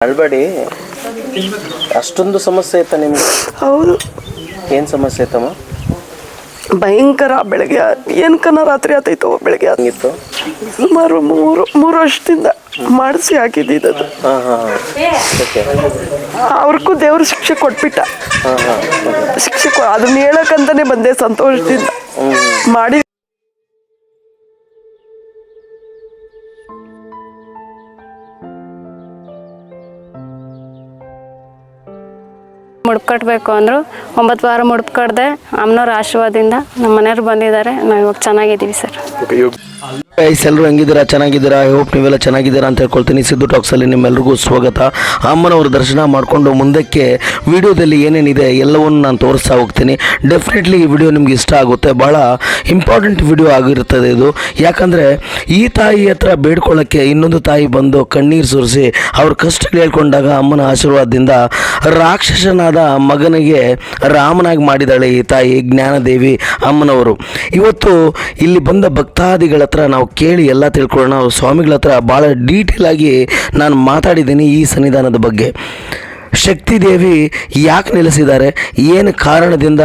ಅಳ್ಬೇಡಿ. ಅಷ್ಟೊಂದು ಸಮಸ್ಯೆ ಆಯ್ತಾ ನಿಮ್ಗೆ? ಹೌದು. ಏನ್ ಸಮಸ್ಯೆ ಐತಮ್ಮ? ಭಯಂಕರ ಬೆಳಗ್ಗೆ ಏನ್ಕನ ರಾತ್ರಿ ಆತೈತೋ ಬೆಳಗ್ಗೆ ಆತ್- ಹಂಗಿತ್ತು? ಸುಮಾರು ಮೂರು ಮೂರು ವರ್ಷದಿಂದ ಮಾಡಿಸಿ ಹಾಕಿದ್ದು ಹಾಂ ಹಾಂ ಓಕೆ ಅವ್ರಿಗೂ ದೇವ್ರ ಶಿಕ್ಷೆ ಕೊಟ್ಬಿಟ್ಟ. ಶಿಕ್ಷೆ ಕೊ ಅದನ್ನ ಹೇಳಕ್ಕಂತಾನೆ ಬಂದೆ ಸಂತೋಷದಿಂದ. ಮಾಡಿ ಮುಡುಪು ಕಟ್ಟಬೇಕು ಅಂದರು ಒಂಬತ್ತು ವಾರ ಮುಡುಪು ಕಟ್ಟಿದೆ ಅಮ್ಮನವ್ರ ಆಶೀರ್ವಾದದಿಂದ ನಮ್ಮ ಮನೆಯವ್ರು ಬಂದಿದ್ದಾರೆ. ನಾವು ಇವಾಗ ಚೆನ್ನಾಗಿದ್ದೀವಿ ಸರ್. ಗೈಸ್ ಎಲ್ಲರೂ ಹೆಂಗಿದ್ದೀರಾ? ಚೆನ್ನಾಗಿದ್ದೀರಾ? ಐ ಹೋಪ್ ನೀವೆಲ್ಲ ಚೆನ್ನಾಗಿದ್ದೀರಾ ಅಂತ ಹೇಳ್ಕೊಳ್ತೀನಿ. ಸಿದ್ದು ಟಾಕ್ಸಲ್ಲಿ ನಿಮ್ಮೆಲ್ಲರಿಗೂ ಸ್ವಾಗತ. ಅಮ್ಮನವ್ರ ದರ್ಶನ ಮಾಡಿಕೊಂಡು ಮುಂದಕ್ಕೆ ವಿಡಿಯೋದಲ್ಲಿ ಏನೇನಿದೆ ಎಲ್ಲವನ್ನು ನಾನು ತೋರಿಸ್ತಾ ಹೋಗ್ತೀನಿ. ಡೆಫಿನೆಟ್ಲಿ ಈ ವಿಡಿಯೋ ನಿಮ್ಗೆ ಇಷ್ಟ ಆಗುತ್ತೆ. ಭಾಳ ಇಂಪಾರ್ಟೆಂಟ್ ವಿಡಿಯೋ ಆಗಿರುತ್ತದೆ ಇದು. ಯಾಕಂದರೆ ಈ ತಾಯಿ ಹತ್ರ ಬೇಡ್ಕೊಳ್ಳೋಕ್ಕೆ ಇನ್ನೊಂದು ತಾಯಿ ಬಂದು ಕಣ್ಣೀರು ಸುರಿಸಿ ಅವ್ರ ಕಷ್ಟಗಳು ಹೇಳ್ಕೊಂಡಾಗ ಅಮ್ಮನ ಆಶೀರ್ವಾದದಿಂದ ರಾಕ್ಷಸನಾದ ಮಗನಿಗೆ ರಾಮನಾಗಿ ಮಾಡಿದಾಳೆ ಈ ತಾಯಿ ಜ್ಞಾನದೇವಿ ಅಮ್ಮನವರು. ಇವತ್ತು ಇಲ್ಲಿ ಬಂದ ಭಕ್ತಾದಿಗಳ ಹತ್ರ ನಾವು ಕೇಳಿ ಎಲ್ಲ ತಿಳ್ಕೊಳ್ಳೋಣ. ಸ್ವಾಮಿಗಳ ಹತ್ರ ಭಾಳ ಡೀಟೇಲ್ ಆಗಿ ನಾನು ಮಾತಾಡಿದ್ದೀನಿ ಈ ಸನ್ನಿಧಾನದ ಬಗ್ಗೆ. ಶಕ್ತಿ ದೇವಿ ಯಾಕೆ ನೆಲೆಸಿದ್ದಾರೆ? ಏನು ಕಾರಣದಿಂದ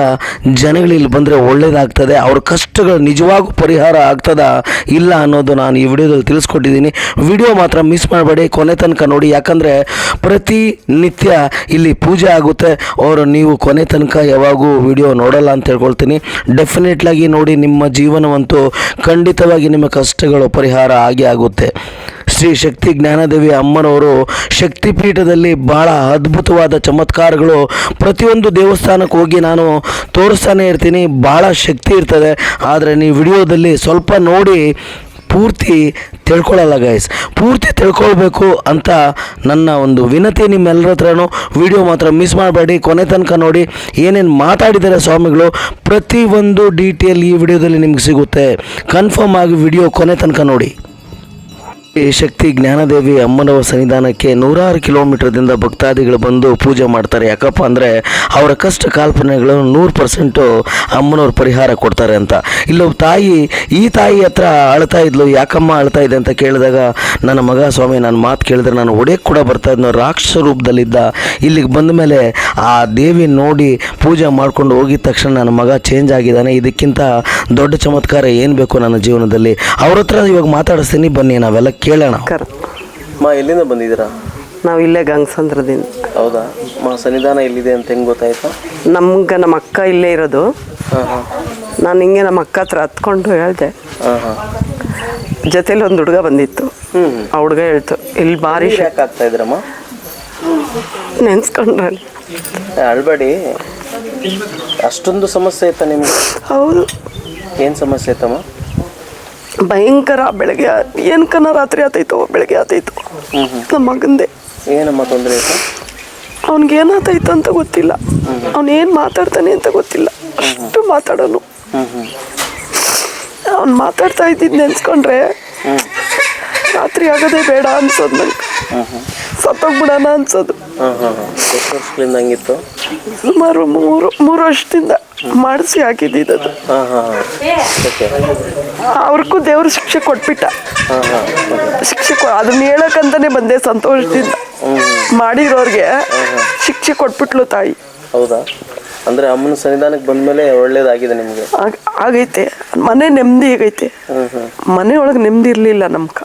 ಜನಗಳು ಇಲ್ಲಿ ಬಂದರೆ ಒಳ್ಳೇದಾಗ್ತದೆ? ಅವ್ರ ಕಷ್ಟಗಳು ನಿಜವಾಗೂ ಪರಿಹಾರ ಆಗ್ತದ? ಇಲ್ಲ ಅನ್ನೋದು ನಾನು ಈ ವಿಡಿಯೋದಲ್ಲಿ ತಿಳಿಸ್ಕೊಟ್ಟಿದ್ದೀನಿ. ವಿಡಿಯೋ ಮಾತ್ರ ಮಿಸ್ ಮಾಡಬೇಡಿ, ಕೊನೆ ತನಕ ನೋಡಿ. ಯಾಕಂದರೆ ಪ್ರತಿ ನಿತ್ಯ ಇಲ್ಲಿ ಪೂಜೆ ಆಗುತ್ತೆ. ಅವರು ನೀವು ಕೊನೆ ತನಕ ಯಾವಾಗೂ ವಿಡಿಯೋ ನೋಡಲ್ಲ ಅಂತ ಹೇಳ್ಕೊಳ್ತೀನಿ. ಡೆಫಿನೆಟ್ಲಾಗಿ ನೋಡಿ, ನಿಮ್ಮ ಜೀವನವಂತೂ ಖಂಡಿತವಾಗಿ ನಿಮ್ಮ ಕಷ್ಟಗಳು ಪರಿಹಾರ ಆಗೇ ಆಗುತ್ತೆ. ಶ್ರೀ ಶಕ್ತಿ ಜ್ಞಾನದೇವಿ ಅಮ್ಮನವರು ಶಕ್ತಿಪೀಠದಲ್ಲಿ ಭಾಳ ಅದ್ಭುತವಾದ ಚಮತ್ಕಾರಗಳು. ಪ್ರತಿಯೊಂದು ದೇವಸ್ಥಾನಕ್ಕೆ ಹೋಗಿ ನಾನು ತೋರಿಸ್ತಾನೆ ಇರ್ತೀನಿ. ಭಾಳ ಶಕ್ತಿ ಇರ್ತದೆ. ಆದರೆ ನೀವು ವಿಡಿಯೋದಲ್ಲಿ ಸ್ವಲ್ಪ ನೋಡಿ ಪೂರ್ತಿ ತಿಳ್ಕೊಳ್ಳಲ್ಲ ಗೈಸ್ ಪೂರ್ತಿ ತಿಳ್ಕೊಳ್ಬೇಕು ಅಂತ ನನ್ನ ಒಂದು ವಿನತಿ ನಿಮ್ಮೆಲ್ಲರ ಹತ್ರನೂ. ವಿಡಿಯೋ ಮಾತ್ರ ಮಿಸ್ ಮಾಡಬೇಡಿ. ಕೊನೆ ತನಕ ನೋಡಿ ಏನೇನು ಮಾತಾಡಿದ್ದಾರೆ ಸ್ವಾಮಿಗಳು. ಪ್ರತಿಯೊಂದು ಡೀಟೇಲ್ ಈ ವಿಡಿಯೋದಲ್ಲಿ ನಿಮ್ಗೆ ಸಿಗುತ್ತೆ. ಕನ್ಫರ್ಮ್ ಆಗಿ ವಿಡಿಯೋ ಕೊನೆ ತನಕ ನೋಡಿ. ಶಕ್ತಿ ಜ್ಞಾನದೇವಿ ಅಮ್ಮನವರ ಸನ್ನಿಧಾನಕ್ಕೆ ನೂರಾರು ಕಿಲೋಮೀಟರ್ದಿಂದ ಭಕ್ತಾದಿಗಳು ಬಂದು ಪೂಜೆ ಮಾಡ್ತಾರೆ. ಯಾಕಪ್ಪ ಅಂದರೆ ಅವರ ಕಷ್ಟ ಕಾಲ್ಪನೆಗಳು ನೂರು ಪರ್ಸೆಂಟು ಅಮ್ಮನವ್ರು ಪರಿಹಾರ ಕೊಡ್ತಾರೆ ಅಂತ. ಇಲ್ಲೊಬ್ಬ ತಾಯಿ, ಈ ತಾಯಿ ಹತ್ರ ಅಳ್ತಾ ಇದ್ಲು, ಯಾಕಮ್ಮ ಅಳ್ತಾ ಇದೆ ಅಂತ ಕೇಳಿದಾಗ, ನನ್ನ ಮಗ ಸ್ವಾಮಿ, ನಾನು ಮಾತು ಕೇಳಿದ್ರೆ ನಾನು ಒಡೆಯಕ್ಕೆ ಕೂಡ ಬರ್ತಾ ಇದ್ನೋ, ರಾಕ್ಷಸ ರೂಪದಲ್ಲಿದ್ದ. ಇಲ್ಲಿಗೆ ಬಂದ ಮೇಲೆ ಆ ದೇವಿ ನೋಡಿ ಪೂಜೆ ಮಾಡ್ಕೊಂಡು ಹೋಗಿದ ತಕ್ಷಣ ನನ್ನ ಮಗ ಚೇಂಜ್ ಆಗಿದ್ದಾನೆ. ಇದಕ್ಕಿಂತ ದೊಡ್ಡ ಚಮತ್ಕಾರ ಏನು ಬೇಕು ನನ್ನ ಜೀವನದಲ್ಲಿ. ಅವ್ರ ಹತ್ರ ಇವಾಗ ಮಾತಾಡಿಸ್ತೀನಿ, ಬನ್ನಿ, ನಾವೆಲ್ಲ ಕೇಳೋಣ. ಕರ್ ಅಮ್ಮ ಎಲ್ಲಿಂದ ಬಂದಿದ್ದೀರಾ? ನಾವು ಇಲ್ಲೇ ಗಂಗಸಂದ್ರದಿಂದ. ಹೌದಾ? ಮಾ ಸನ್ನಿಧಾನ ಎಲ್ಲಿದೆ ಅಂತ ಹೆಂಗೆ ಗೊತ್ತಾಯ್ತಾ? ನಮ್ಗೆ ನಮ್ಮ ಅಕ್ಕ ಇಲ್ಲೇ ಇರೋದು. ಹಾಂ ಹಾಂ. ನಾನು ಹಿಂಗೆ ನಮ್ಮ ಅಕ್ಕ ಹತ್ರ ಹತ್ಕೊಂಡು ಹೇಳ್ದೆ. ಹಾಂ ಹಾಂ. ಜೊತೇಲಿ ಒಂದು ಹುಡುಗ ಬಂದಿತ್ತು. ಹ್ಞೂ ಆ ಹುಡುಗ ಹೇಳ್ತು ಇಲ್ಲಿ ಭಾರಿ ಶ ಯಾಕೆ ಆಗ್ತಾ ಇದ್ರಮ್ಮ ನೆನ್ಸ್ಕೊಂಡ್ರೆ ಅಳ್ಬೇಡಿ. ಅಷ್ಟೊಂದು ಸಮಸ್ಯೆ ಆಯ್ತಾ ನಿಮ್ಗೆ? ಹೌದು. ಏನು ಸಮಸ್ಯೆ ಐತಮ್ಮ ಭಯಂಕರ ಬೆಳಗ್ಗೆ ಏನ್ಕನ ರಾತ್ರಿ ಆತೈತೋ ಬೆಳಗ್ಗೆ ಆತೈತೋ. ನಮ್ಮ ಮಗಂದೆ. ಏನಮ್ಮ ತೊಂದರೆ ಅವ್ನಿಗೆ ಏನಾತೈತೆ ಅಂತ ಗೊತ್ತಿಲ್ಲ. ಅವ್ನು ಏನು ಮಾತಾಡ್ತಾನೆ ಅಂತ ಗೊತ್ತಿಲ್ಲ. ಅಷ್ಟು ಮಾತಾಡೋನು. ಅವ್ನು ಮಾತಾಡ್ತಾ ಇದ್ದಿದ್ದು ನೆನ್ಸ್ಕೊಂಡ್ರೆ ರಾತ್ರಿ ಆಗೋದೇ ಬೇಡ ಅನ್ಸೋದು ನಂಗೆ. ಸತ್ತೋಗ್ಬಿಡೋಣ ಅನ್ಸೋದು. ಹಂಗಿತ್ತು? ಸುಮಾರು ಮೂರು ಮೂರು ವರ್ಷದಿಂದ ಮಾಡಿಸಿ ಹಾಕಿದ್ದು ಹಾಂ ಹಾಂ ಹಾಂ. ಓಕೆ ಅವ್ರಿಗೂ ದೇವ್ರ ಶಿಕ್ಷೆ ಕೊಟ್ಬಿಟ್ಟ. ಶಿಕ್ಷೆ ಕೊ ಅದನ್ನ ಹೇಳಕ್ಕಂತಾನೆ ಬಂದೆ ಸಂತೋಷದಿಂದ. ಮಾಡಿರೋರ್ಗೆ ಶಿಕ್ಷೆ ಕೊಟ್ಬಿಟ್ಲು ತಾಯಿ. ಹೌದಾ? ಅಂದ್ರೆ ಅಮ್ಮನ ಸನ್ನಿಧಾನಕ್ಕೆ ಬಂದ್ಮೇಲೆ ಒಳ್ಳೇದಾಗಿದೆ ನಿಮಗೆ? ಆಗ್- ಆಗೈತೆ. ಮನೆ ನೆಮ್ಮದಿ ಆಗೈತೆ. ಮನೆ ಒಳಗೆ ನೆಮ್ಮದಿ ಇರಲಿಲ್ಲ ನಮ್ಕ.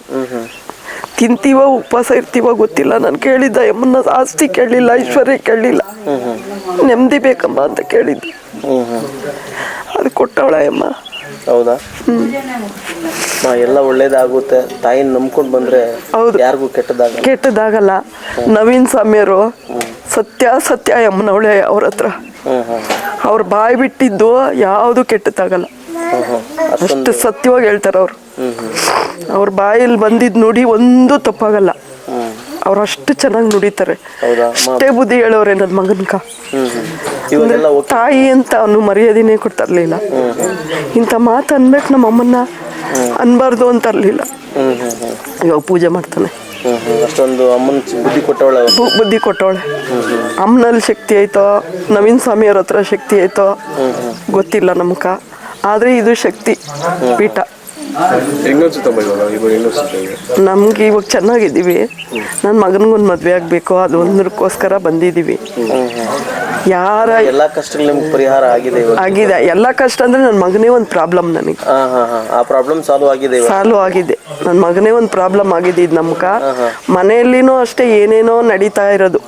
ತಿಂತೀವ ಉಪವಾಸ ಇರ್ತೀವ ಗೊತ್ತಿಲ್ಲ. ನಾನು ಕೇಳಿದ್ದ ಯಮ್ಮನ ಆಸ್ತಿ ಕೇಳಲಿಲ್ಲ ಐಶ್ವರ್ಯ ಕೇಳಲಿಲ್ಲ ನೆಮ್ಮದಿ ಬೇಕಮ್ಮ ಅಂತ ಕೇಳಿದ್ದೆ. ಅದು ಕೊಟ್ಟವಳ ಅಮ್ಮ ಹೌದಾ? ಎಲ್ಲ ಒಳ್ಳೇದಾಗುತ್ತೆ. ತಾಯಿನ ನಂಬ್ಕೊಂಡು ಬಂದ್ರೆ ಹೌದು. ಯಾರಿಗೂ ಕೆಟ್ಟದಾಗ ಕೆಟ್ಟದಾಗಲ್ಲ. ನವೀನ್ ಸ್ವಾಮಿಯವರು ಸತ್ಯ ಸತ್ಯ ಯಮ್ಮನವಳೆ ಅವ್ರ ಹತ್ರ. ಅವ್ರ ಬಾಯಿ ಬಿಟ್ಟಿದ್ದು ಯಾವುದು ಕೆಟ್ಟದಾಗಲ್ಲ. ಅಷ್ಟು ಸತ್ಯವಾಗಿ ಹೇಳ್ತಾರೆ ಅವ್ರು. ಅವ್ರ ಬಾಯಲ್ಲಿ ಬಂದಿದ್ದು ನೋಡಿ ಒಂದು ತಪ್ಪಾಗಲ್ಲ. ಅವ್ರು ಅಷ್ಟು ಚೆನ್ನಾಗಿ ನುಡಿತಾರೆ. ಅಷ್ಟೇ ಬುದ್ಧಿ ಹೇಳೋರೆ ನನ್ನ ಮಗನ್ಕ. ತಾಯಿ ಅಂತ ಅವನು ಮರ್ಯಾದೆನೇ ಕೊಡ್ತಾರಲಿಲ್ಲ ಇಂಥ ಮಾತು ಅನ್ಬೇಕು ನಮ್ಮ ಅಮ್ಮನ್ನ ಅನ್ಬಾರ್ದು ಹ್ಞೂ ಹ್ಞೂ ಇವಾಗ ಪೂಜೆ ಮಾಡ್ತಾನೆ. ಅಷ್ಟೊಂದು ಅಮ್ಮನ ಬುದ್ಧಿ ಕೊಟ್ಟವಳೆ ಬುದ್ಧಿ ಕೊಟ್ಟವಳೆ. ಅಮ್ಮನಲ್ಲಿ ಶಕ್ತಿ ಐತೋ ನವೀನ್ ಸ್ವಾಮಿಯವ್ರ ಹತ್ರ ಶಕ್ತಿ ಐತೋ ಗೊತ್ತಿಲ್ಲ ನಮ್ಕ. ಆದರೆ ಇದು ಶಕ್ತಿ ಪೀಠ. ಹೆಂಗನ್ಸುತ್ತಮ್ಮ ಇವಾಗ? ಇವಾಗ ಹೆಂಗನ್ಸುತ್ತೆ ಈಗ? ನಮ್ಗೆ ಇವಾಗ ಚೆನ್ನಾಗಿದ್ದೀವಿ. ನನ್ನ ಮಗನಿಗೊಂದು ಮದುವೆ ಆಗಬೇಕು ಅದೊಂದ್ರಕ್ಕೋಸ್ಕರ ಬಂದಿದ್ದೀವಿ. ಯಾರ ಎಲ್ಲಾ ಕಷ್ಟಗಳು ನಿಮ್ಗೆ ಪರಿಹಾರ ಆಗಿದೆ ಇವಾಗ. ಆಗಿದೆ. ಎಲ್ಲ ಕಷ್ಟ ಅಂದ್ರೆ ನನ್ನ ಮಗನೇ ಒಂದು ಪ್ರಾಬ್ಲಮ್ ನನಗೆ. ಹಾ ಹಾ ಹಾ. ಆ ಪ್ರಾಬ್ಲಮ್ ಸಾಲ್ವ್ ಆಗಿದೆ ಸಾಲ್ವ್ ಸಾಲು ಆಗಿದೆ. ನನ್ನ ಮಗನೇ ಒಂದು ಪ್ರಾಬ್ಲಮ್ ಆಗಿದೆ ಇದು ನಮ್ಕ. ಮನೆಯಲ್ಲಿನೂ ಅಷ್ಟೇ ಏನೇನೋ ನಡೀತಾ ಇರೋದು.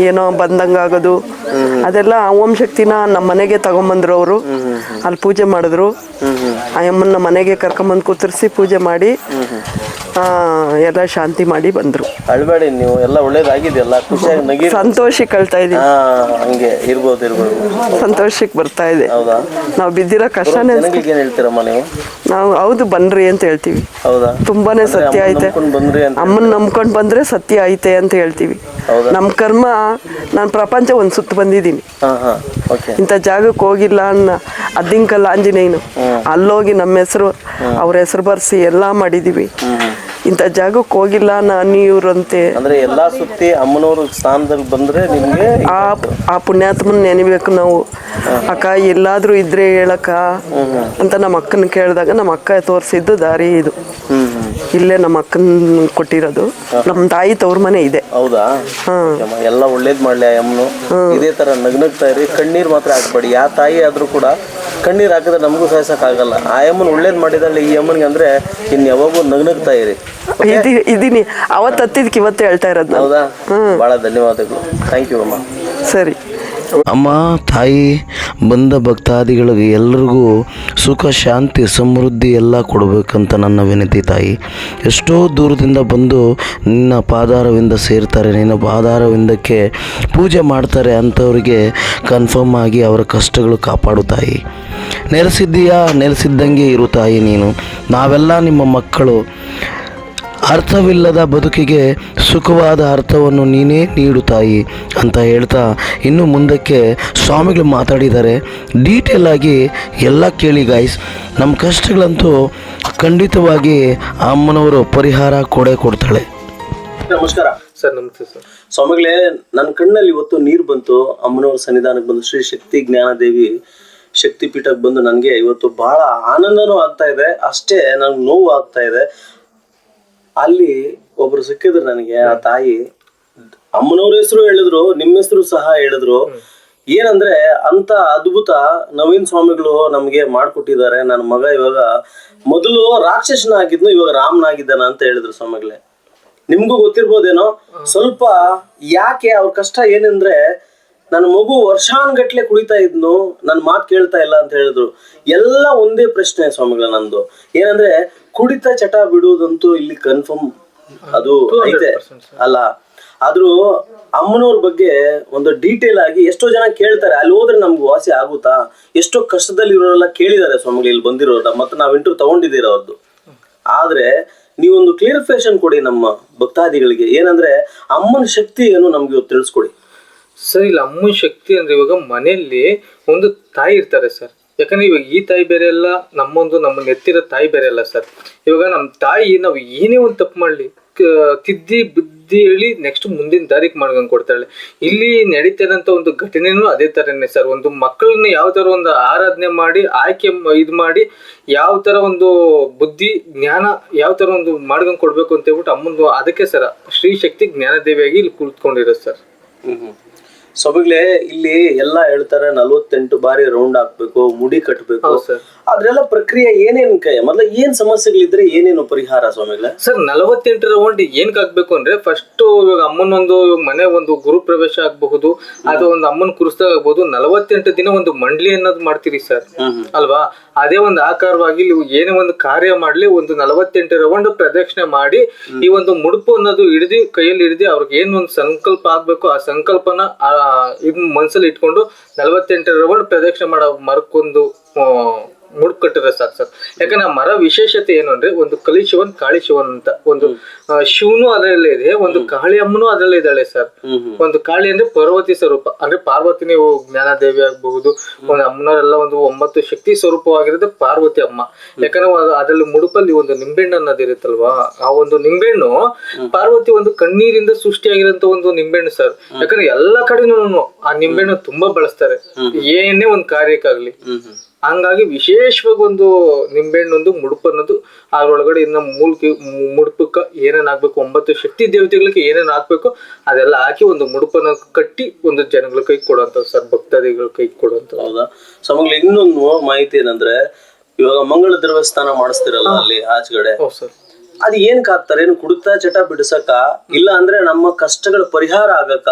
ಏನೋ ಬಂದಂಗಾಗೋದು ಅದೆಲ್ಲ ಆ ಓಂ ಶಕ್ತಿನ ನಮ್ಮ ಮನೆಗೆ ತಗೊಂಬಂದ್ರು ಅವರು. ಅಲ್ಲಿ ಪೂಜೆ ಮಾಡಿದ್ರು. ಆ ಅಮ್ಮನ ಮನೆಗೆ ಕರ್ಕೊಂಬಂದು ಕೂತರಿಸಿ ಪೂಜೆ ಮಾಡಿ. ಎಲ್ಲ ಶಾಂತಿ ಮಾಡಿ ಬಂದರು. ಅಳ್ಬೇಡಿ ನೀವು ಎಲ್ಲ ಒಳ್ಳೇದಾಗಿದೆಯಲ್ಲ? ಖುಷಿಯಾಗಿ ನಗಿ ಸಂತೋಷಕ್ಕೆ ಕಳ್ತಾ ಇದೀವಿ. ಹಾ ಹಂಗೆ ಇರ್ಬೋದು ಇರ್ಬೋದು. ಸಂತೋಷಕ್ಕೆ ಬರ್ತಾ ಇದೆ. ಹೌದಾ? ನಾವು ಬಿದ್ದಿರೋ ಕಷ್ಟನೇ ಜನಗಳಿಗೆ ಏನ್ ಹೇಳ್ತೀರಮ್ಮ ನೀವು? ನಾವು ಹೌದು ಬನ್ರಿ ಅಂತ ಹೇಳ್ತೀವಿ. ಹೌದಾ? ತುಂಬಾನೇ ಸತ್ಯ ಅಮ್ಮನ್ ಐತೆ. ನಂಬ್ಕೊಂಡ್ ಬಂದ್ರಿ ಅಂತ ಅಮ್ಮನ್ ನಂಬ್ಕೊಂಡು ಬಂದ್ರೆ ಸತ್ಯ ಐತೆ ಅಂತ ಹೇಳ್ತೀವಿ. ಹೌದಾ? ನಮ್ಮ ಕರ್ಮ ನಾನು ಪ್ರಪಂಚ ಒಂದು ಸುತ್ತ ಬಂದಿದ್ದೀನಿ. ಹಾ ಹಾ ಓಕೆ. ಇಂಥ ಜಾಗಕ್ಕೆ ಹೋಗಿಲ್ಲ ಅನ್ನ ಅದ್ದಿಂಕಲ್ಲ ಆಂಜನೇಯನು. ಅಲ್ಲೋಗಿ ನಮ್ಮ ಹೆಸರು ಅವ್ರ ಹೆಸರು ಬರ್ಸಿ ಎಲ್ಲ ಮಾಡಿದೀವಿ. ಇಂಥ ಜಾಗಕ್ಕೆ ಹೋಗಿಲ್ಲ ನಾನು ಇವ್ರಂತೆ. ಅಂದ್ರೆ ಎಲ್ಲಾ ಸುತ್ತಿ ಅಮ್ಮನವ್ರ ಸ್ಥಾನದಲ್ಲಿ ಬಂದ್ರೆ ನಿಮ್ಗೆ ಆ ಆ ಪುಣ್ಯಾತ್ಮನ ನೆನಬೇಕು ನಾವು. ಅಕ್ಕ ಎಲ್ಲಾದ್ರೂ ಇದ್ರೆ ಹೇಳಕ್ಕ ಅಂತ ನಮ್ಮ ಅಕ್ಕನ ಕೇಳಿದಾಗ ನಮ್ಮ ಅಕ್ಕ ತೋರಿಸಿದ್ದು ದಾರಿ ಇದು. ಇಲ್ಲೇ ನಮ್ಮ ಅಕ್ಕನ ಕೊಟ್ಟಿರೋದು. ನಮ್ಮ ತಾಯಿ ತವ್ರ ಮನೆ ಇದೆ. ಹೌದಾ? ಎಲ್ಲ ಒಳ್ಳೇದ್ ಮಾಡ್ಲಿ ಆ ಅಮ್ಮನು ಇದೇ ತರ ನಗ್ನಗ್ತಾ ಇರಿ ಕಣ್ಣೀರ್ ಮಾತ್ರ ಹಾಕ್ಬೇಡಿ. ಯಾವ ತಾಯಿ ಆದ್ರೂ ಕೂಡ ಕಣ್ಣೀರ್ ಹಾಕಿದ್ರೆ ನಮಗೂ ಸಹಿಸಕ್ ಆಗಲ್ಲ ಆ ಅಮ್ಮನ್ ಒಳ್ಳೇದ್ ಮಾಡಿದಾಳೆ ಈ ಅಮ್ಮನಿಗೆ ಅಂದ್ರೆ ಇನ್ ಯಾವಾಗೂ ನಗ್ನಗ್ತಾ ಇರಿ. ಇದಿ ಇದೀನಿ ಅವತ್ತು ಹತ್ತಿದ್ಕೆ ಇವತ್ತು ಹೇಳ್ತಾ ಇರೋದು ನಾನು. ಹೌದಾ? ಬಹಳ ಧನ್ಯವಾದಗಳು. ಥ್ಯಾಂಕ್ ಯು ಅಮ್ಮ. ಸರಿ. ಅಮ್ಮ ತಾಯಿ ಬಂದ ಭಕ್ತಾದಿಗಳಿಗೆ ಎಲ್ಲರಿಗೂ ಸುಖ ಶಾಂತಿ ಸಮೃದ್ಧಿ ಎಲ್ಲ ಕೊಡಬೇಕಂತ ನನ್ನ ವಿನಂತಿ ತಾಯಿ. ಎಷ್ಟೋ ದೂರದಿಂದ ಬಂದು ನಿನ್ನ ಪಾದಾರವಿಂದ ಸೇರ್ತಾರೆ ನಿನ್ನ ಪಾದಾರವಿಂದಕ್ಕೆ ಪೂಜೆ ಮಾಡ್ತಾರೆ ಅಂಥವ್ರಿಗೆ ಕನ್ಫರ್ಮ್ ಆಗಿ ಅವರ ಕಷ್ಟಗಳು ಕಾಪಾಡು ತಾಯಿ. ನೆಲೆಸಿದ್ದೀಯಾ? ನೆಲೆಸಿದ್ದಂಗೆ ಇರು ತಾಯಿ ನೀನು. ನಾವೆಲ್ಲ ನಿಮ್ಮ ಮಕ್ಕಳು. ಅರ್ಥವಿಲ್ಲದ ಬದುಕಿಗೆ ಸುಖವಾದ ಅರ್ಥವನ್ನು ನೀನೇ ನೀಡು ತಾಯಿ ಅಂತ ಹೇಳ್ತಾ ಇನ್ನು ಮುಂದಕ್ಕೆ ಸ್ವಾಮಿಗಳು ಮಾತಾಡಿದ್ದಾರೆ. ಡೀಟೇಲ್ ಆಗಿ ಎಲ್ಲ ಕೇಳಿ ಗಾಯ್ಸ್ ನಮ್ಮ ಕಷ್ಟಗಳಂತೂ ಖಂಡಿತವಾಗಿ ಅಮ್ಮನವರು ಪರಿಹಾರ ಕೊಡೆ ಕೊಡ್ತಾಳೆ. ನಮಸ್ಕಾರ. ಸರ್ ನಮಸ್ತೆ ಸರ್. ಸ್ವಾಮಿಗಳೇ ನನ್ನ ಕಣ್ಣಲ್ಲಿ ಇವತ್ತು ನೀರು ಬಂತು. ಅಮ್ಮನವರ ಸನ್ನಿಧಾನಕ್ಕೆ ಬಂದು ಶ್ರೀ ಶಕ್ತಿ ಜ್ಞಾನದೇವಿ ಶಕ್ತಿ ಪೀಠಕ್ಕೆ ಬಂದು ನನಗೆ ಇವತ್ತು ಬಹಳ ಆನಂದನೂ ಆಗ್ತಾ ಇದೆ. ಅಷ್ಟೇ ನನಗೆ ನೋವು ಆಗ್ತಾ ಇದೆ. ಅಲ್ಲಿ ಒಬ್ರು ಸಿಕ್ಕಿದ್ರು ನನಗೆ, ಆ ತಾಯಿ. ಅಮ್ಮನವ್ರ ಹೆಸರು ಹೇಳಿದ್ರು, ನಿಮ್ಮ ಹೆಸರು ಸಹ ಹೇಳಿದ್ರು. ಏನಂದ್ರೆ ಅಂತ ಅದ್ಭುತ ನವೀನ್ ಸ್ವಾಮಿಗಳು ನಮ್ಗೆ ಮಾಡ್ಕೊಟ್ಟಿದ್ದಾರೆ. ನನ್ನ ಮಗ ಇವಾಗ ಮೊದಲು ರಾಕ್ಷಸನಾಗಿದ್ನು ಇವಾಗ ರಾಮನಾಗಿದ್ದಾನ ಅಂತ ಹೇಳಿದ್ರು ಸ್ವಾಮಿಗಳೇ. ನಿಮ್ಗೂ ಗೊತ್ತಿರ್ಬೋದೇನೋ? ಸ್ವಲ್ಪ ಯಾಕೆ ಅವ್ರ ಕಷ್ಟ ಏನಂದ್ರೆ, ನನ್ನ ಮಗು ವರ್ಷಾನ್ಗಟ್ಲೆ ಕುಡಿತಾ ಇದ್ನು ನನ್ ಮಾತು ಕೇಳ್ತಾ ಇಲ್ಲ ಅಂತ ಹೇಳಿದ್ರು. ಎಲ್ಲ ಒಂದೇ ಪ್ರಶ್ನೆ ಸ್ವಾಮಿಗಳ ನಂದು. ಏನಂದ್ರೆ ಕುಡಿತ ಚಟ ಬಿಡುವುದಂತೂ ಇಲ್ಲಿ ಕನ್ಫರ್ಮ್ ಅದು ಐತೆ. ಅಲ್ಲ ಆದ್ರೂ ಅಮ್ಮನವ್ರ ಬಗ್ಗೆ ಒಂದು ಡೀಟೇಲ್ ಆಗಿ ಎಷ್ಟೋ ಜನ ಕೇಳ್ತಾರೆ ಅಲ್ಲಿ ಹೋದ್ರೆ ನಮ್ಗೆ ವಾಸಿ ಆಗುತ್ತಾ? ಎಷ್ಟೋ ಕಷ್ಟದಲ್ಲಿ ಇರೋರೆಲ್ಲ ಕೇಳಿದ್ದಾರೆ ಸ್ವಾಮಿಗಳು ಇಲ್ಲಿ ಬಂದಿರೋದ ಮತ್ತೆ ನಾವು ಇಂಟರ್ವ್ಯೂ ತಗೊಂಡಿದ್ದೀರ ಅವ್ರದ್ದು ಆದ್ರೆ ನೀವೊಂದು ಕ್ಲಿಯರಿಫಿಕೇಶನ್ ಕೊಡಿ ನಮ್ಮ ಭಕ್ತಾದಿಗಳಿಗೆ. ಏನಂದ್ರೆ ಅಮ್ಮನ ಶಕ್ತಿ ಏನು ನಮ್ಗೆ ಇವತ್ತು ತಿಳಿಸ್ಕೊಡಿ. ಸರ್ ಇಲ್ಲ ಅಮ್ಮನ ಶಕ್ತಿ ಅಂದ್ರೆ ಇವಾಗ ಮನೆಯಲ್ಲಿ ಒಂದು ತಾಯಿ ಇರ್ತಾರೆ ಸರ್ ಯಾಕಂದ್ರೆ ಇವಾಗ ಈ ತಾಯಿ ಬೇರೆ ಅಲ್ಲ, ನಮ್ಮೊಂದು, ನಮ್ಮ ನೆತ್ತಿರ ತಾಯಿ ಬೇರೆ ಅಲ್ಲ ಸರ್. ಇವಾಗ ನಮ್ಮ ತಾಯಿ ನಾವು ಏನೇ ಒಂದು ತಪ್ಪು ಮಾಡಲಿ ತಿದ್ದಿ ಬುದ್ಧಿ ಹೇಳಿ ನೆಕ್ಸ್ಟ್ ಮುಂದಿನ ದಾರಿಗೆ ಮಾಡ್ಕೊಂಡು ಕೊಡ್ತಾಳೆ. ಇಲ್ಲಿ ನಡೀತಾರಂತ ಒಂದು ಘಟನೆನೂ ಅದೇ ಥರನೇ ಸರ್. ಒಂದು ಮಕ್ಕಳನ್ನ ಯಾವ ಥರ ಒಂದು ಆರಾಧನೆ ಮಾಡಿ, ಆಯ್ಕೆ ಇದು ಮಾಡಿ, ಯಾವ ಥರ ಒಂದು ಬುದ್ಧಿ, ಜ್ಞಾನ ಯಾವ ಥರ ಒಂದು ಮಾಡ್ಕೊಂಡು ಕೊಡಬೇಕು ಅಂತ ಹೇಳ್ಬಿಟ್ಟು ಅಮ್ಮಂದು ಅದಕ್ಕೆ ಸರ್ ಶ್ರೀ ಶಕ್ತಿ ಜ್ಞಾನದೇವಿಯಾಗಿ ಇಲ್ಲಿ ಕುಳಿತುಕೊಂಡಿರೋದು ಸರ್. ಸೊಬಗ್ಲೆ ಇಲ್ಲಿ ಎಲ್ಲಾ ಹೇಳ್ತಾರೆ ನಲ್ವತ್ತೆಂಟು ಬಾರಿ ರೌಂಡ್ ಹಾಕ್ಬೇಕು ಮುಡಿ ಕಟ್ಟಬೇಕು ಸರ್. ಅದ್ರೆಲ್ಲ ಪ್ರಕ್ರಿಯೆ ಏನೇನ್ ಕೈ ಮೊದ್ಲ ಏನ್ ಸಮಸ್ಯೆಗಳಿದ್ರೆ ಏನೇನು ಪರಿಹಾರ ಸ್ವಾಮಿಗಳ? ಸರ್ ನಲವತ್ತೆಂಟು ರೌಂಡ್ ಏನ್ ಹಾಕ್ಬೇಕು ಅಂದ್ರೆ ಫಸ್ಟ್ ಇವಾಗ ಅಮ್ಮನೊಂದು ಮನೆ ಒಂದು ಗುರು ಪ್ರವೇಶ ಆಗಬಹುದು ಅದು ಒಂದು ಅಮ್ಮನ ಕುರಿಸ್ದಾಗ ಆಗ್ಬಹುದು ನಲವತ್ತೆಂಟು ದಿನ ಒಂದು ಮಂಡ್ಲಿ ಅನ್ನೋದು ಮಾಡ್ತೀರಿ ಸರ್. ಅಲ್ವಾ? ಅದೇ ಒಂದು ಆಕಾರವಾಗಿ ನೀವು ಏನೇ ಒಂದು ಕಾರ್ಯ ಮಾಡ್ಲಿ ಒಂದು ನಲವತ್ತೆಂಟು ರೌಂಡ್ ಪ್ರದಕ್ಷಿಣೆ ಮಾಡಿ ಈ ಒಂದು ಮುಡುಪು ಅನ್ನೋದು ಹಿಡಿದು ಕೈಯಲ್ಲಿ ಹಿಡಿದು ಅವ್ರಿಗೆ ಏನು ಒಂದು ಸಂಕಲ್ಪ ಆಗ್ಬೇಕು ಆ ಸಂಕಲ್ಪನ ಆ ಇದ್ ಮನಸ್ಸಲ್ಲಿ ಇಟ್ಕೊಂಡು ನಲವತ್ತೆಂಟು ರೌಂಡ್ ಪ್ರದಕ್ಷಿಣೆ ಮಾಡೋ ಮರಕ್ಕೊಂದು ಆ, ಮುಡುಪು ಕಟ್ಟಿದ್ರೆ ಸಾಕು. ಸರ್ ಯಾಕಂದ್ರೆ ಆ ಮರ ವಿಶೇಷತೆ ಏನು ಅಂದ್ರೆ ಒಂದು ಕಲಿ ಶಿವನ್ ಕಾಳಿ ಶಿವನ್ ಅಂತ. ಒಂದು ಶಿವನು ಅದರಲ್ಲೇ ಇದೆ ಒಂದು ಕಾಳಿ ಅಮ್ಮನೂ ಅದರಲ್ಲೇ ಇದ್ದಾಳೆ ಸರ್. ಒಂದು ಕಾಳಿ ಅಂದ್ರೆ ಪಾರ್ವತಿ ಸ್ವರೂಪ. ಅಂದ್ರೆ ಪಾರ್ವತಿನೇ ಜ್ಞಾನದೇವಿ ಆಗಬಹುದು ಒಂದು ಅಮ್ಮನವರೆಲ್ಲ ಒಂದು ಒಂಬತ್ತು ಶಕ್ತಿ ಸ್ವರೂಪವಾಗಿರೋದು ಪಾರ್ವತಿ ಅಮ್ಮ. ಯಾಕಂದ್ರೆ ಅದರಲ್ಲಿ ಮುಡುಪಲ್ಲಿ ಒಂದು ನಿಂಬೆಹಣ್ಣು ಅನ್ನೋದು ಇರುತ್ತಲ್ವಾ ಆ ಒಂದು ನಿಂಬೆಹಣ್ಣು ಪಾರ್ವತಿ ಒಂದು ಕಣ್ಣೀರಿಂದ ಸೃಷ್ಟಿಯಾಗಿರೋಂತ ಒಂದು ನಿಂಬೆಹಣ್ಣು ಸರ್. ಯಾಕಂದ್ರೆ ಎಲ್ಲಾ ಕಡೆನೂ ಆ ನಿಂಬೆಹಣ್ಣು ತುಂಬಾ ಬಳಸ್ತಾರೆ. ಏನೇ ಒಂದು ಕಾರ್ಯಕ್ಕಾಗ್ಲಿ. ಹಂಗಾಗಿ ವಿಶೇಷವಾಗಿ ಒಂದು ನಿಂಬೆಹಣ್ಣೊಂದು ಮುಡುಪು ಅನ್ನೋದು ಅದ್ರೊಳಗಡೆ ಇನ್ನು ಮೂಲ್ಕಿ ಮುಡುಪಕ್ಕ ಏನೇನ್ ಹಾಕ್ಬೇಕು ಒಂಬತ್ತು ಶಕ್ತಿ ದೇವತೆಗಳಿಗೆ ಏನೇನ್ ಹಾಕ್ಬೇಕು ಅದೆಲ್ಲ ಹಾಕಿ ಒಂದು ಮುಡುಪನ್ನ ಕಟ್ಟಿ ಒಂದು ಜನಗಳ ಕೈ ಕೊಡುವಂಥದ್ದು ಸರ್ ಭಕ್ತಾದಿಗಳ ಕೈ ಕೊಡುವಂಥದ್ದು. ಹೌದಾ? ಸಮಗ್ಲ ಇನ್ನೊಂದು ಮಾಹಿತಿ ಏನಂದ್ರೆ ಇವಾಗ ಮಂಗಳ ದ್ರವ್ಯ ಸ್ನಾನ ಮಾಡಿಸ್ತಿರಲ್ಲ ಅಲ್ಲಿ ಆಚೆಗಡೆ? ಅದು ಏನ್ ಹಾಕ್ತಾರೆ ಏನು ಕುಡಿತಾ ಚಟ ಬಿಡಿಸಕ? ಇಲ್ಲ ಅಂದ್ರೆ ನಮ್ಮ ಕಷ್ಟಗಳ ಪರಿಹಾರ ಆಗಕ?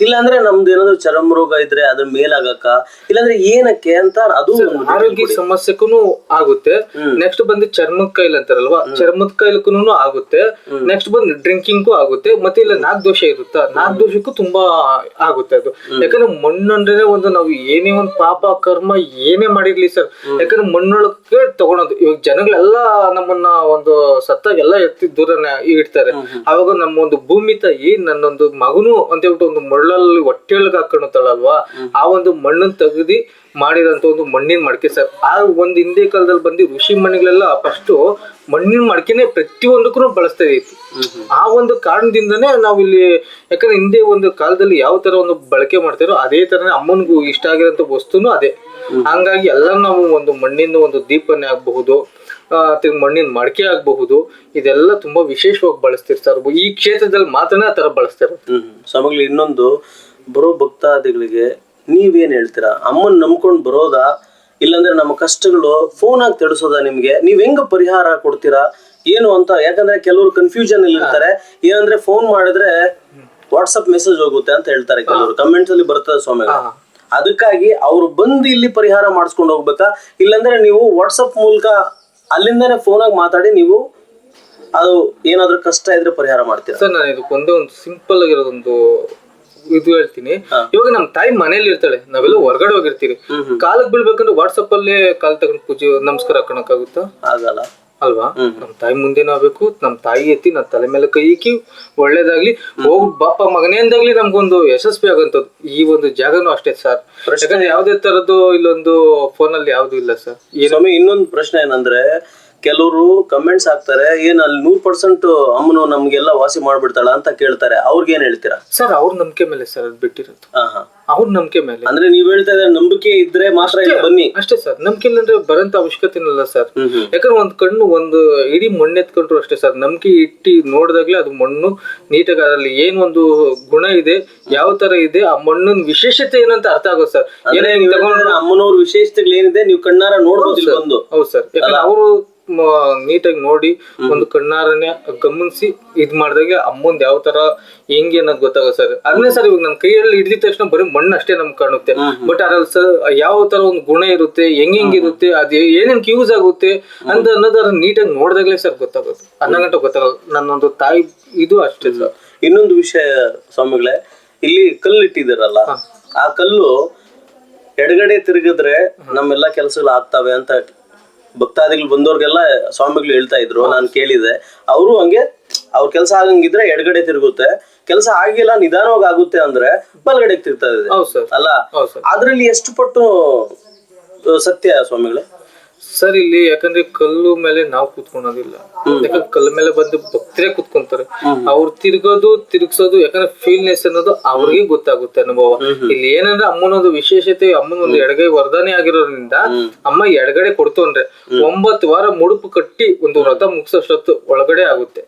ಇಲ್ಲ ಅಂದ್ರೆ ನಮ್ದು ಏನಾದ್ರು ಚರ್ಮ ರೋಗ ಇದ್ರೆ ಅದ್ರ ಮೇಲಾಗಕ? ಇಲ್ಲಾಂದ್ರೆ ಏನಕ್ಕೆ ಅಂತ ಅದು ಆರೋಗ್ಯ ಸಮಸ್ಯೆಗೂ ಆಗುತ್ತೆ. ನೆಕ್ಸ್ಟ್ ಬಂದು ಚರ್ಮದ ಕೈಲ್ ಅಂತಾರಲ್ವಾ? ಚರ್ಮದ ಕೈಲಕ್ಕೂ ಆಗುತ್ತೆ. ನೆಕ್ಸ್ಟ್ ಬಂದು ಡ್ರಿಂಕಿಂಗ್ಗೂ ಆಗುತ್ತೆ. ಮತ್ತೆ ಇಲ್ಲ ನಾಕ್ ದೋಷ ಇರುತ್ತಾ? ನಾಕ್ ದೋಷಕ್ಕೂ ತುಂಬಾ ಆಗುತ್ತೆ ಅದು. ಯಾಕಂದ್ರೆ ಮಣ್ಣಂದ್ರೆ ಒಂದು ನಾವು ಏನೇ ಒಂದು ಪಾಪ ಕರ್ಮ ಏನೇ ಮಾಡಿರ್ಲಿ ಸರ್. ಯಾಕಂದ್ರೆ ಮಣ್ಣೊಳಗೆ ತಗೊಳೋದು ಇವಾಗ ಜನಗಳೆಲ್ಲ ನಮ್ಮನ್ನ ಒಂದು ಸತ್ತಾಗ ಎಲ್ಲ ಎತ್ತಿ ದೂರನೇ ಇಡ್ತಾರೆ. ಅವಾಗ ನಮ್ಮ ಒಂದು ಭೂಮಿ ತಾಯಿ ನನ್ನೊಂದು ಮಗನು ಅಂತ ಹೇಳ್ಬಿಟ್ಟು ಒಂದು ಮಳ್ಳಲ್ಲಿ ಹೊಟ್ಟೆಯೊಳಗೆ ಹಾಕೊಂಡಲ್ವಾ ಆ ಒಂದು ಮಣ್ಣನ್ನು ತೆಗದಿ ಮಾಡಿದಂತ ಒಂದು ಮಣ್ಣಿನ ಮಡಕೆ ಸರ್. ಆ ಒಂದು ಹಿಂದೆ ಕಾಲದಲ್ಲಿ ಬಂದು ಋಷಿ ಮಣ್ಣಿಗಳೆಲ್ಲ ಫಸ್ಟ್ ಮಣ್ಣಿನ ಮಡಕೆನೆ ಪ್ರತಿಯೊಂದಕ್ಕೂ ಬಳಸ್ತಾ ಇತ್ತು ಆ ಒಂದು ಕಾರಣದಿಂದನೇ ನಾವು ಇಲ್ಲಿ ಯಾಕಂದ್ರೆ ಹಿಂದೆ ಒಂದು ಕಾಲದಲ್ಲಿ ಯಾವ ತರ ಒಂದು ಬಳಕೆ ಮಾಡ್ತಾರೋ ಅದೇ ತರ ಅಮ್ಮನಿಗೂ ಇಷ್ಟ ಆಗಿರೋಂಥ ವಸ್ತುನು ಅದೇ. ಹಂಗಾಗಿ ಎಲ್ಲ ನಾವು ಒಂದು ಮಣ್ಣಿನ ಒಂದು ದೀಪನೇ ಆಗಬಹುದು ತಿರ್ಗಿ ಮಣ್ಣಿನ ಮಡಕೆ ಆಗಬಹುದು ಇದೆಲ್ಲ ತುಂಬಾ ವಿಶೇಷವಾಗಿ ಬಳಸ್ತಿರ್ತಾರೆ ಈ ಕ್ಷೇತ್ರದಲ್ಲಿ ಮಾತ್ರ ಆ ತರ ಬಳಸ್ತಾರೆ? ಸ್ವಾಮಿಗಳು ಇನ್ನೊಂದು ಬರೋ ಭಕ್ತಾದಿಗಳಿಗೆ ನೀವೇನ್ ಹೇಳ್ತೀರಾ? ಅಮ್ಮನ್ ನಂಬ್ಕೊಂಡ್ ಬರೋದಾ? ಇಲ್ಲಾಂದ್ರೆ ನಮ್ಮ ಕಷ್ಟಗಳು ಫೋನ್ ಆಗಿ ತಿಳಿಸೋದಾ ನಿಮ್ಗೆ? ನೀವ್ ಹೆಂಗ ಪರಿಹಾರ ಕೊಡ್ತೀರಾ? ಏನು ಅಂತ? ಯಾಕಂದ್ರೆ ಕೆಲವರು ಕನ್ಫ್ಯೂಷನ್ ಅಲ್ಲಿ ಇರ್ತಾರೆ. ಏನಂದ್ರೆ ಫೋನ್ ಮಾಡಿದ್ರೆ ವಾಟ್ಸಪ್ ಮೆಸೇಜ್ ಹೋಗುತ್ತೆ ಅಂತ ಹೇಳ್ತಾರೆ ಕೆಲವರು. ಕಮೆಂಟ್ಸ್ ಅಲ್ಲಿ ಬರ್ತದೆ ಸ್ವಾಮಿಗಳು ಅದಕ್ಕಾಗಿ ಅವ್ರು ಬಂದು ಇಲ್ಲಿ ಪರಿಹಾರ ಮಾಡಿಸ್ಕೊಂಡು ಹೋಗ್ಬೇಕಾ? ಇಲ್ಲಾಂದ್ರೆ ನೀವು ವಾಟ್ಸಪ್ ಮೂಲಕ ಅಲ್ಲಿಂದಾನೆ ಫೋನ್ ಆಗಿ ಮಾತಾಡಿ ನೀವು ಅದು ಏನಾದ್ರೂ ಕಷ್ಟ ಇದ್ರೆ ಪರಿಹಾರ ಮಾಡ್ತೀರಾ? ಸರ್ ನಾನು ಇದಕ್ಕೆ ಒಂದೇ ಒಂದು ಸಿಂಪಲ್ ಆಗಿರೋದೊಂದು ಇದು ಹೇಳ್ತೀನಿ. ಇವಾಗ ನಮ್ ತಾಯಿ ಮನೇಲಿ ಇರ್ತಾಳೆ. ನಾವೆಲ್ಲ ಹೊರಗಡೆ ಹೋಗಿರ್ತೀವಿ. ಕಾಲಕ್ಕೆ ಬೀಳ್ಬೇಕಂದ್ರೆ ವಾಟ್ಸಪ್ ಅಲ್ಲೇ ಕಾಲ್ ತಗೊಂಡ್ ಪೂಜೆ ನಮಸ್ಕಾರ ಹಾಕೋಣಕ್ಕಾಗುತ್ತಾ ಆಗಲ್ಲ. ಅಲ್ವಾ? ನಮ್ ತಾಯಿ ಮುಂದೇನು ಆಗ್ಬೇಕು ನಮ್ ತಾಯಿ ಎತ್ತಿ ನಮ್ ತಲೆ ಮೇಲೆ ಕೈ ಇಕ್ಕಿ ಒಳ್ಳೇದಾಗ್ಲಿ. ಹೋಗ್ ಬಾಪ ಮಗನೇ ಅಂದಾಗ್ಲಿ ನಮ್ಗೊಂದು ಯಶಸ್ವಿ ಆಗಂತದ್ದು ಈ ಒಂದು ಜಾಗನೂ ಅಷ್ಟೇ ಸರ್. ಯಾಕಂದ್ರೆ ಯಾವ್ದೇ ತರದ್ದು ಇಲ್ಲೊಂದು ಫೋನ್ ಅಲ್ಲಿ ಯಾವ್ದು ಇಲ್ಲ ಸರ್. ಸ್ವಾಮಿ ಇನ್ನೊಂದು ಪ್ರಶ್ನೆ ಏನಂದ್ರೆ ಕೆಲವರು ಕಮೆಂಟ್ಸ್ ಹಾಕ್ತಾರೆ ಏನ್ ಅಲ್ಲಿ ನೂರ್ ಪರ್ಸೆಂಟ್ ಅಮ್ಮನು ನಮ್ಗೆಲ್ಲ ವಾಸಿ ಮಾಡ್ಬಿಡ್ತಾಳ ಅಂತ ಕೇಳ್ತಾರೆ. ಅವ್ರಿಗೆ ಏನ್ ಹೇಳ್ತೀರಾ? ಸರ್ ಅವ್ರ ನಂಬಿಕೆ ಮೇಲೆ ಸರ್ ಅದ್ ಬಿಟ್ಟಿರೋದು. ಹಾ ಹಾ ಅವ್ರ ನಂಬಿಕೆ ಮೇಲೆ. ಅಂದ್ರೆ ನೀವ್ ಹೇಳ್ತಾ ಇದ್ರೆ ನಂಬಿಕೆ ಇದ್ರೆ ಮಾತ್ರ ಇಲ್ಲಿ ಬನ್ನಿ. ಅಷ್ಟೇ ಸರ್. ನಂಬಿಕೆ ಇಲ್ಲಂದ್ರೆ ಬರಂತ ಅವಶ್ಯಕತೆ ಇಲ್ಲ ಸರ್. ಯಾಕಂದ್ರೆ ಒಂದ್ ಕಣ್ಣು ಒಂದು ಇಡೀ ಮಣ್ಣು ಎತ್ಕೊಂಡ್ರು ಅಷ್ಟೇ ಸರ್. ನಂಬಿಕೆ ಇಟ್ಟಿ ನೋಡಿದಾಗ್ಲೇ ಅದು ಮಣ್ಣು ನೀಟಾಗಿ ಅದರಲ್ಲಿ ಏನ್ ಒಂದು ಗುಣ ಇದೆ ಯಾವ ತರ ಇದೆ ಆ ಮಣ್ಣಿನ ವಿಶೇಷತೆ ಏನಂತ ಅರ್ಥ ಆಗೋದು ಸರ್. ಏನೇ ನೀವ್ ಇದ್ರೆ ಅಮ್ಮನವ್ರ ವಿಶೇಷತೆಗಳು ಏನಿದೆ ನೀವು ಕಣ್ಣಾರ ನೋಡ್ಬೋದು ಇಲ್ಲಿ ಬಂದು. ಹೌದು ಸರ್. ಯಾಕಂದ್ರೆ ಅವರು ನೀಟಾಗಿ ನೋಡಿ ಒಂದು ಕಣ್ಣಾರನೆ ಗಮನಿಸಿ ಇದ್ ಮಾಡಿದಾಗ ಅಮ್ಮಂದ್ ಯಾವ ತರ ಹೆಂಗೆ ಅನ್ನೋದು ಗೊತ್ತಾಗ ಸರ್. ಅದನ್ನೇ ಸರ್ ಇವಾಗ ನನ್ನ ಕೈಯಲ್ಲಿ ಹಿಡಿದ ತಕ್ಷಣ ಬರೀ ಮಣ್ಣು ಅಷ್ಟೇ ನಮ್ಗೆ ಕಾಣುತ್ತೆ. ಬಟ್ ಅದ್ರಲ್ಲಿ ಸರ್ ಯಾವ ತರ ಒಂದು ಗುಣ ಇರುತ್ತೆ ಹೆಂಗ್ ಹೆಂಗಿರುತ್ತೆ ಅದು ಏನೇನ್ ಯೂಸ್ ಆಗುತ್ತೆ ಅಂತ ಅದನ್ನ ನೀಟಾಗಿ ನೋಡಿದಾಗ್ಲೇ ಸರ್ ಗೊತ್ತಾಗುತ್ತೆ ಅನ್ನ ಗಂಟೆ ಗೊತ್ತಾಗಲ್ಲ ನನ್ನೊಂದು ತಾಯಿ ಇದು ಅಷ್ಟೇ ಸರ್. ಇನ್ನೊಂದು ವಿಷಯ ಸ್ವಾಮಿಗಳೇ ಇಲ್ಲಿ ಕಲ್ಲು ಇಟ್ಟಿದ್ದೀರಲ್ಲ ಆ ಕಲ್ಲು ಎಡಗಡೆ ತಿರುಗಿದ್ರೆ ನಮ್ಮೆಲ್ಲ ಕೆಲಸಗಳು ಆಗ್ತವೆ ಅಂತ ಭಕ್ತಾದಿಗಳು ಬಂದವ್ರಿಗೆಲ್ಲ ಸ್ವಾಮಿಗಳು ಹೇಳ್ತಾ ಇದ್ರು ನಾನು ಕೇಳಿದೆ. ಅವರು ಹಂಗೆ ಅವ್ರ ಕೆಲಸ ಆಗಂಗಿದ್ರೆ ಎಡಗಡೆ ತಿರುಗುತ್ತೆ. ಕೆಲಸ ಆಗಿಲ್ಲ ನಿಧಾನವಾಗಿ ಆಗುತ್ತೆ ಅಂದ್ರೆ ಬಲಗಡೆ ತಿರ್ತಾ ಇದೆ ಅಲ್ಲ? ಅದ್ರಲ್ಲಿ ಎಷ್ಟು ಪಟ್ಟು ಸತ್ಯ ಸ್ವಾಮಿಗಳೇ? ಸರ್ ಇಲ್ಲಿ ಯಾಕಂದ್ರೆ ಕಲ್ಲು ಮೇಲೆ ನಾವು ಕುತ್ಕೊಳೋದಿಲ್ಲ. ಯಾಕಂದ್ರೆ ಕಲ್ಲು ಮೇಲೆ ಬಂದು ಭಕ್ತರೇ ಕುತ್ಕೊಂತಾರೆ. ಅವ್ರು ತಿರ್ಗೋದು ತಿರ್ಗ್ಸೋದು ಯಾಕಂದ್ರೆ ಫೀಲ್ನೆಸ್ ಅನ್ನೋದು ಅವ್ರಿಗೆ ಗೊತ್ತಾಗುತ್ತೆ ಅನುಭವ. ಇಲ್ಲಿ ಏನಂದ್ರೆ ಅಮ್ಮನೊಂದು ವಿಶೇಷತೆ ಅಮ್ಮನ ಒಂದು ಎಡಗೈ ವರದಾನೆ ಆಗಿರೋದ್ರಿಂದ ಅಮ್ಮ ಎಡಗಡೆ ಕೊಡ್ತು ಅಂದ್ರೆ ಒಂಬತ್ತು ವಾರ ಮುಡುಪು ಕಟ್ಟಿ ಒಂದು ವ್ರತ ಮುಗಿಸೋಷ್ಟೊತ್ತು ಒಳಗಡೆ ಆಗುತ್ತೆ.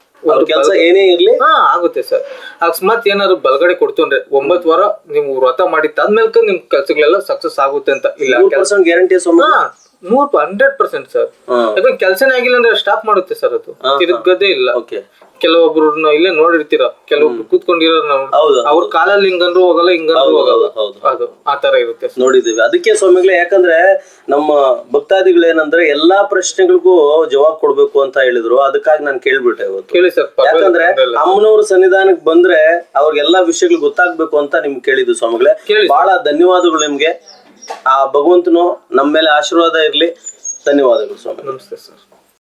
ಕೆಲಸ ಏನೇ ಇರ್ಲಿ. ಹಾ ಆಗುತ್ತೆ ಸರ್. ಅಕಸ್ಮಾತ್ ಏನಾದ್ರು ಬಲಗಡೆ ಕೊಡ್ತು ಅಂದ್ರೆ ಒಂಬತ್ತು ವಾರ ನೀವು ವ್ರತ ಮಾಡಿದ್ದಾದ್ಮೇಲೆ ನಿಮ್ ಕೆಲ್ಸಗಳೆಲ್ಲ ಸಕ್ಸಸ್ ಆಗುತ್ತೆ ಅಂತ. ಇಲ್ಲ ಕೆಲ್ಸ ಗ್ಯಾರಂಟಿ ನೂರ್ ಹಂಡ್ರೆಡ್ ಪರ್ಸೆಂಟ್ ಸರ್. ಯಾಕಂದ್ರೆ ಕೆಲಸನೇ ಆಗಿಲ್ಲ ಅಂದ್ರೆ ಸ್ಟಾಪ್ ಮಾಡುತ್ತೆ ಸರ್ ಅದು. ತಿರುಗದೇ ಇಲ್ಲ. ಕೆಲವೊಬ್ರು ಇಲ್ಲೇ ನೋಡಿರ್ತೀರ? ಕೆಲವೊಬ್ರು ಕೂತ್ಕೊಂಡಿರೋ ನಾವು. ಅವ್ರ ಕಾಲಲ್ಲಿ ಹಿಂಗಂದ್ರು ಹೋಗಲ್ಲ ಹಿಂಗಂದ್ರು ಹೋಗಲ್ಲ. ಅದು ಆ ತರ ಇರುತ್ತೆ ನೋಡಿದೀವಿ ಅದಕ್ಕೆ ಸ್ವಾಮಿಗಳೇ ಯಾಕಂದ್ರೆ ನಮ್ಮ ಭಕ್ತಾದಿಗಳು ಏನಂದ್ರೆ ಎಲ್ಲಾ ಪ್ರಶ್ನೆಗಳಿಗೂ ಜವಾಬ್ ಕೊಡ್ಬೇಕು ಅಂತ ಹೇಳಿದ್ರು. ಅದಕ್ಕಾಗಿ ನಾನು ಕೇಳ್ಬಿಟ್ಟೆ ಇವತ್ತು. ಕೇಳಿ ಸರ್ ಯಾಕಂದ್ರೆ ಅಮ್ಮನವ್ರ ಸನ್ನಿಧಾನಕ್ಕೆ ಬಂದ್ರೆ ಅವ್ರಿಗೆಲ್ಲಾ ವಿಷಯಗಳು ಗೊತ್ತಾಗ್ಬೇಕು ಅಂತ ನಿಮ್ಗೆ ಕೇಳಿದ್ದು ಸ್ವಾಮಿಗಳೇ. ಬಹಳ ಧನ್ಯವಾದಗಳು ನಿಮ್ಗೆ. ಆ ಭಗವಂತನು ನಮ್ಮ ಮೇಲೆ ಆಶೀರ್ವಾದ ಇರಲಿ. ಧನ್ಯವಾದಗಳು ಸ್ವಾಮಿ. ನಮಸ್ತೆ ಸರ್.